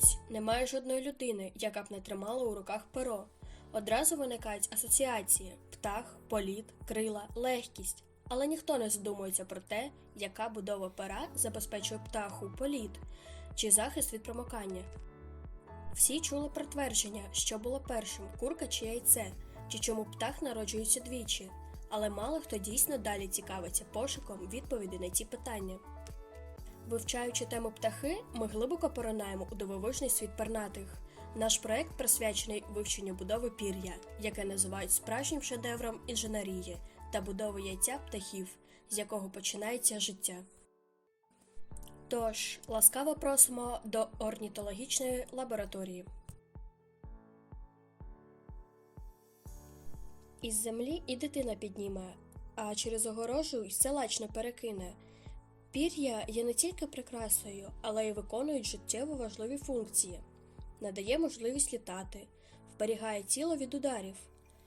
Подивіться, немає жодної людини, яка б не тримала у руках перо. Одразу виникають асоціації: птах, політ, крила, легкість. Але ніхто не задумується про те, яка будова пера забезпечує птаху політ чи захист від промокання. Всі чули про твердження, що було першим курка чи яйце, чи чому птах народжується двічі, але мало хто дійсно далі цікавиться пошуком відповіді на ці питання. Вивчаючи тему птахи, ми глибоко поринаємо у дивовижний світ пернатих. Наш проект присвячений вивченню будови пір'я, яке називають справжнім шедевром інженерії та будови яйця птахів, з якого починається життя. Тож, ласкаво просимо до орнітологічної лабораторії. Із землі і дитина підніме, а через огорожу й силач не перекине. Пір'я є не тільки прикрасою, але й виконують життєво важливі функції, надає можливість літати, вберігає тіло від ударів,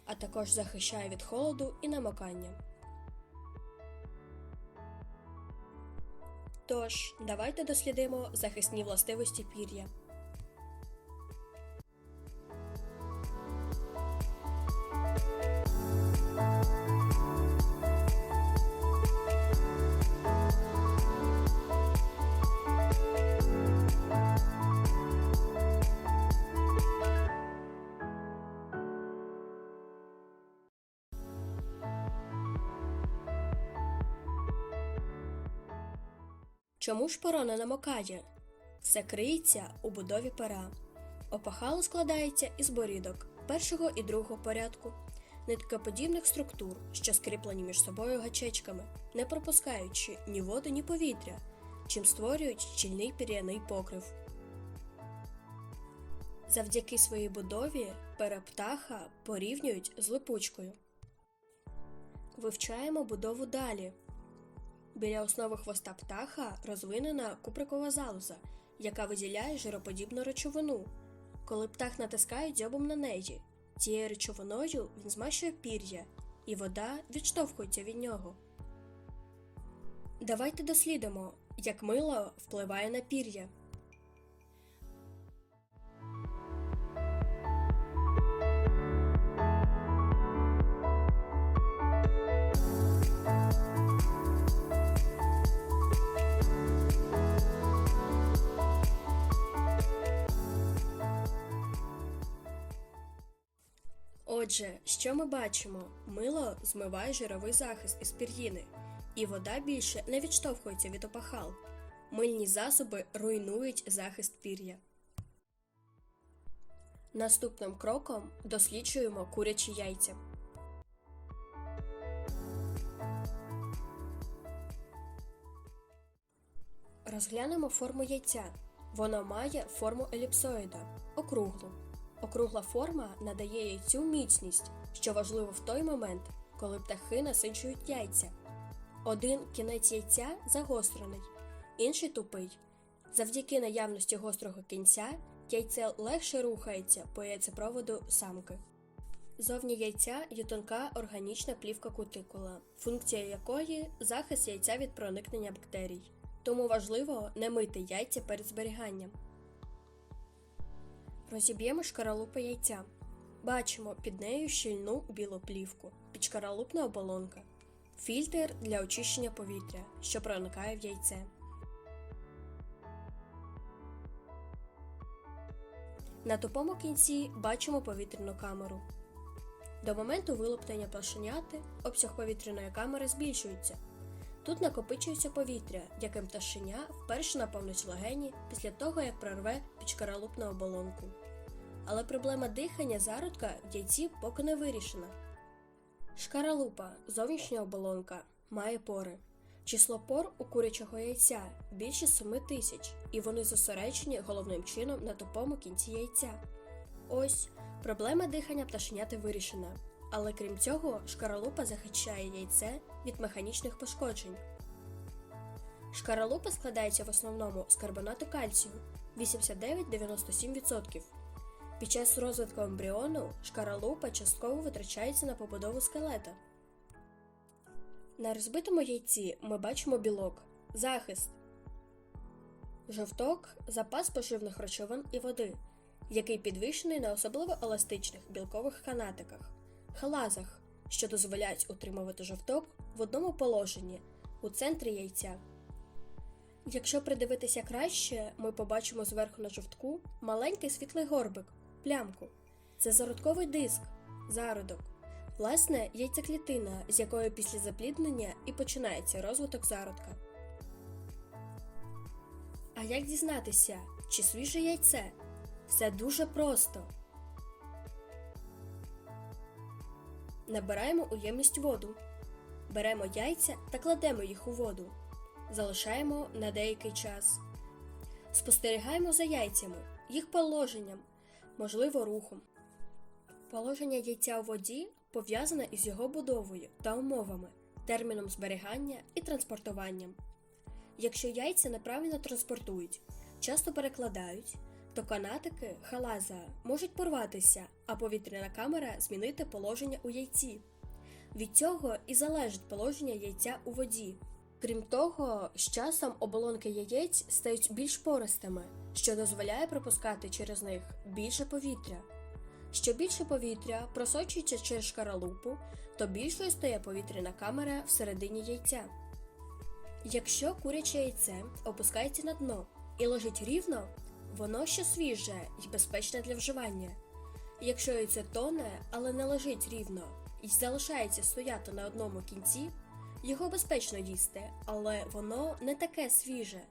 а також захищає від холоду і намокання. Тож, давайте дослідимо захисні властивості пір'я. Чому ж перо не намокає? Все криється у будові пера. Опахало складається із борідок першого і другого порядку, ниткоподібних структур, що скріплені між собою гачечками, не пропускаючи ні воду, ні повітря, чим створюють щільний пір'яний покрив. Завдяки своїй будові пера птаха порівнюють з липучкою. Вивчаємо будову далі. Біля основи хвоста птаха розвинена куприкова залоза, яка виділяє жироподібну речовину. Коли птах натискає дзьобом на неї, цією речовиною він змащує пір'я, і вода відштовхується від нього. Давайте дослідимо, як мило впливає на пір'я. Отже, що ми бачимо? Мило змиває жировий захист із пір'їни, і вода більше не відштовхується від опахал. Мильні засоби руйнують захист пір'я. Наступним кроком досліджуємо курячі яйця. Розглянемо форму яйця. Воно має форму еліпсоїда, округлу. Округла форма надає яйцю міцність, що важливо в той момент, коли птахи насичують яйця. Один кінець яйця загострений, інший тупий. Завдяки наявності гострого кінця яйце легше рухається по яйцепроводу самки. Зовні яйця є тонка органічна плівка кутикула, функція якої захист яйця від проникнення бактерій. Тому важливо не мити яйця перед зберіганням. Розіб'ємо шкаралупи яйця. Бачимо під нею щільну білу плівку, підшкаралупна оболонка, фільтр для очищення повітря, що проникає в яйце. На тупому кінці бачимо повітряну камеру. До моменту вилуптання пташеняти обсяг повітряної камери збільшується. Тут накопичується повітря, яким пташеня вперше наповнить легені після того, як прорве підшкаралупну оболонку. Але проблема дихання зародка в яйці поки не вирішена. Шкаралупа, зовнішня оболонка, має пори. Число пор у курячого яйця більше 7 тисяч, і вони зосереджені головним чином на тупому кінці яйця. Ось проблема дихання пташеняти вирішена. Але крім цього, шкаралупа захищає яйце від механічних пошкоджень. Шкаралупа складається в основному з карбонату кальцію 89-97%. Під час розвитку ембріону шкаралупа частково витрачається на побудову скелета. На розбитому яйці ми бачимо білок захист. Жовток запас поживних речовин і води, який підвищений на особливо еластичних білкових канатиках, халазах, що дозволяють утримувати жовток в одному положенні у центрі яйця. Якщо придивитися краще, ми побачимо зверху на жовтку маленький світлий горбик, плямку. Це зародковий диск, зародок. Власне, яйцеклітина, з якої після запліднення і починається розвиток зародка. А як дізнатися, чи свіже яйце? Все дуже просто. Набираємо у ємність воду. Беремо яйця та кладемо їх у воду. Залишаємо на деякий час. Спостерігаємо за яйцями, їх положенням, можливо, рухом. Положення яйця у воді пов'язане із його будовою та умовами, терміном зберігання і транспортуванням. Якщо яйця неправильно транспортують, часто перекладають, то канатики халаза можуть порватися, а повітряна камера змінити положення у яйці. Від цього і залежить положення яйця у воді. Крім того, з часом оболонки яєць стають більш пористими, що дозволяє пропускати через них більше повітря. Що більше повітря просочується через шкаралупу, то більшою стає повітряна камера всередині яйця. Якщо куряче яйце опускається на дно і лежить рівно, воно ще свіже і безпечне для вживання. Якщо яйце тоне, але не лежить рівно і залишається стояти на одному кінці, його безпечно їсти, але воно не таке свіже.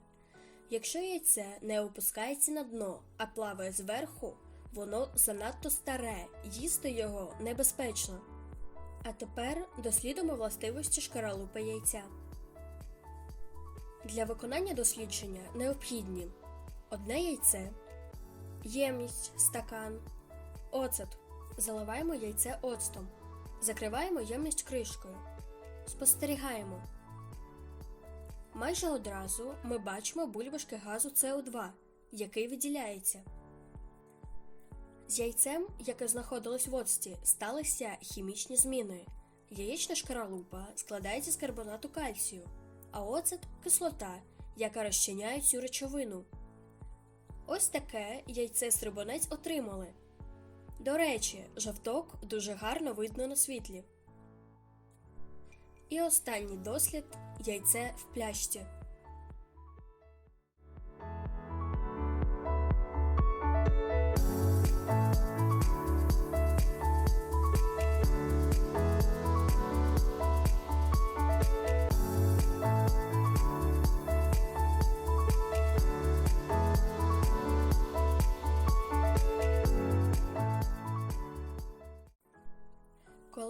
Якщо яйце не опускається на дно, а плаває зверху, воно занадто старе, їсти його небезпечно. А тепер дослідимо властивості шкаралупи яйця. Для виконання дослідження необхідні одне яйце, ємність, стакан, оцет. Заливаємо яйце оцтом, закриваємо ємність кришкою. Спостерігаємо. Майже одразу ми бачимо бульбашки газу СО2, який виділяється. З яйцем, яке знаходилось в оцті, сталися хімічні зміни. Яєчна шкаралупа складається з карбонату кальцію, а оцет кислота, яка розчиняє цю речовину. Ось таке яйце стрибунець отримали. До речі, жовток дуже гарно видно на світлі. І останній дослід яйце в пляшці.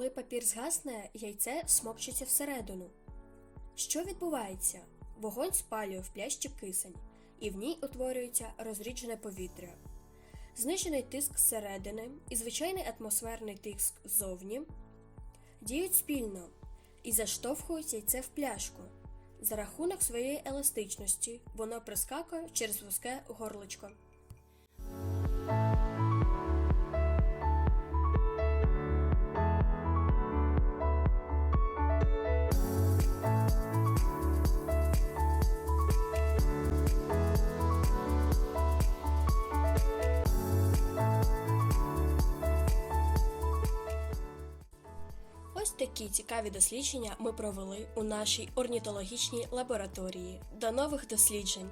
Коли папір згасне, яйце смокчеться всередину. Що відбувається? Вогонь спалює в плящі кисень, і в ній утворюється розріджене повітря. Знижений тиск зсередини і звичайний атмосферний тиск ззовні діють спільно і заштовхують яйце в пляшку. За рахунок своєї еластичності воно прискакує через вузьке горличко. Такі цікаві дослідження ми провели у нашій орнітологічній лабораторії. До нових досліджень!